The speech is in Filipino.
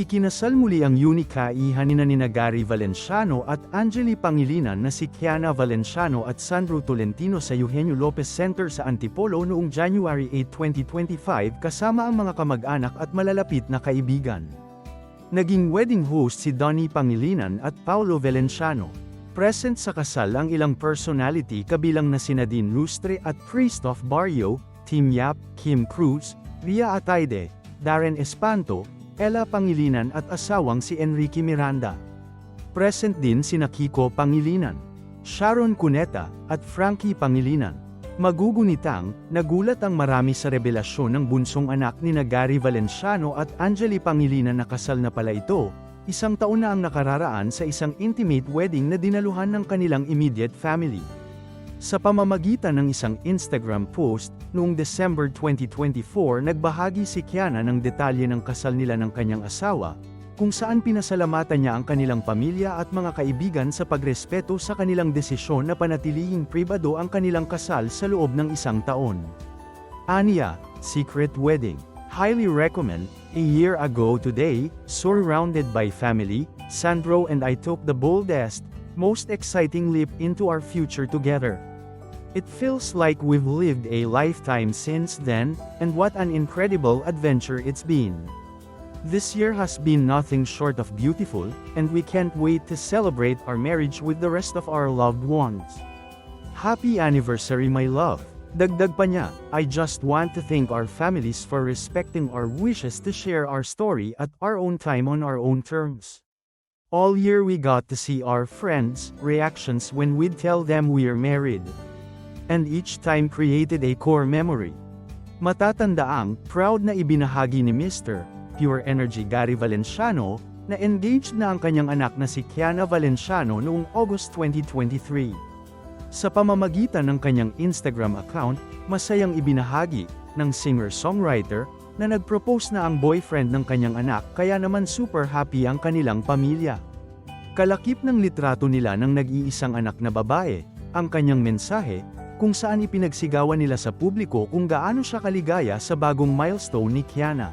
Ikinasal muli ang unikaihan ni nina Gary Valenciano at Angeli Pangilinan na si Kiana Valenciano at Sandro Tolentino sa Eugenio Lopez Center sa Antipolo noong January 8, 2025 kasama ang mga kamag-anak at malalapit na kaibigan. Naging wedding host si Donnie Pangilinan at Paolo Valenciano. Present sa kasal ang ilang personality kabilang na si Nadine Lustre at Christoph Barrio, Tim Yap, Kim Cruz, Ria Ataide, Darren Espanto, Ella Pangilinan at asawang si Enrique Miranda. Present din si Kiko Pangilinan, Sharon Cuneta, at Frankie Pangilinan. Magugunitang, nagulat ang marami sa revelasyon ng bunsong anak ni Gary Valenciano at Angeli Pangilinan na kasal na pala ito, isang taon na ang nakararaan sa isang intimate wedding na dinaluhan ng kanilang immediate family. Sa pamamagitan ng isang Instagram post, noong December 2024 nagbahagi si Kiana ng detalye ng kasal nila ng kanyang asawa, kung saan pinasalamatan niya ang kanilang pamilya at mga kaibigan sa pagrespeto sa kanilang desisyon na panatilihing pribado ang kanilang kasal sa loob ng isang taon. Aniya, Secret Wedding. Highly recommend, a year ago today, surrounded by family, Sandro and I took the boldest, most exciting leap into our future together. It feels like we've lived a lifetime since then, and what an incredible adventure it's been. This year has been nothing short of beautiful, and we can't wait to celebrate our marriage with the rest of our loved ones. Happy anniversary my love! Dagdag pa niya, I just want to thank our families for respecting our wishes to share our story at our own time on our own terms. All year we got to see our friends' reactions when we'd tell them we're married. And each time created a core memory. Matatandaang, proud na ibinahagi ni Mr. Pure Energy Gary Valenciano, na engaged na ang kanyang anak na si Kiana Valenciano noong August 2023. Sa pamamagitan ng kanyang Instagram account, masayang ibinahagi, ng singer-songwriter, na nag-propose na ang boyfriend ng kanyang anak kaya naman super happy ang kanilang pamilya. Kalakip ng litrato nila ng nag-iisang anak na babae, ang kanyang mensahe, kung saan ipinagsigawan nila sa publiko kung gaano siya kaligaya sa bagong milestone ni Kiana.